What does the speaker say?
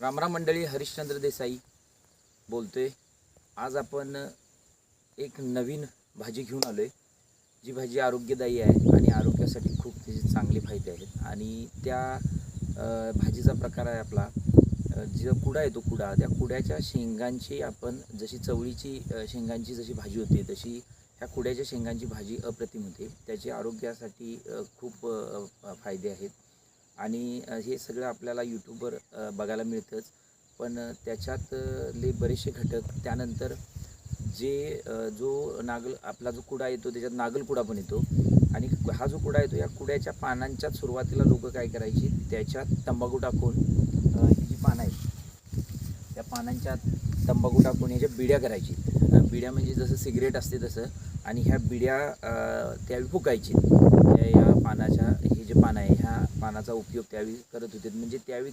रामराम मंडळी हरिश्चंद्र देसाई बोलतोय. आज आपण एक नवीन भाजी घेऊन आलो आहे जी भाजी आरोग्यदायी आहे आणि आरोग्यासाठी खूप त्याचे चांगले फायदे आहेत. आणि त्या भाजीचा प्रकार आहे आपला जो कुडा आहे तो कुडा. त्या कुड्याच्या शेंगांची आपण जशी चवळीची शेंगांची जशी भाजी होते तशी ह्या कुड्याच्या शेंगांची भाजी अप्रतिम होते. त्याची आरोग्यासाठी खूप फायदे आहेत. आणि हे सगळं आपल्याला यूट्यूबवर बघायला मिळतंच. पण त्याच्यातले बरेचसे घटक. त्यानंतर जे जो नागल आपला जो कुडा येतो त्याच्यात नागल कुडा पण येतो. आणि हा जो कुडा येतो या कुड्याच्या पानांच्या सुरुवातीला लोक काय करायची? त्याच्यात तंबाखू टाकून ही जी पानं आहेत त्या पानांच्या तंबाखू टाकून ह्याच्या बिड्या करायची. बिड्या म्हणजे जसं सिगरेट असते तसं. आणि ह्या बिड्या त्या फुकायची. या पानाच्या हे उपयोग त्यावेळी करत होते. म्हणजे त्यावेळी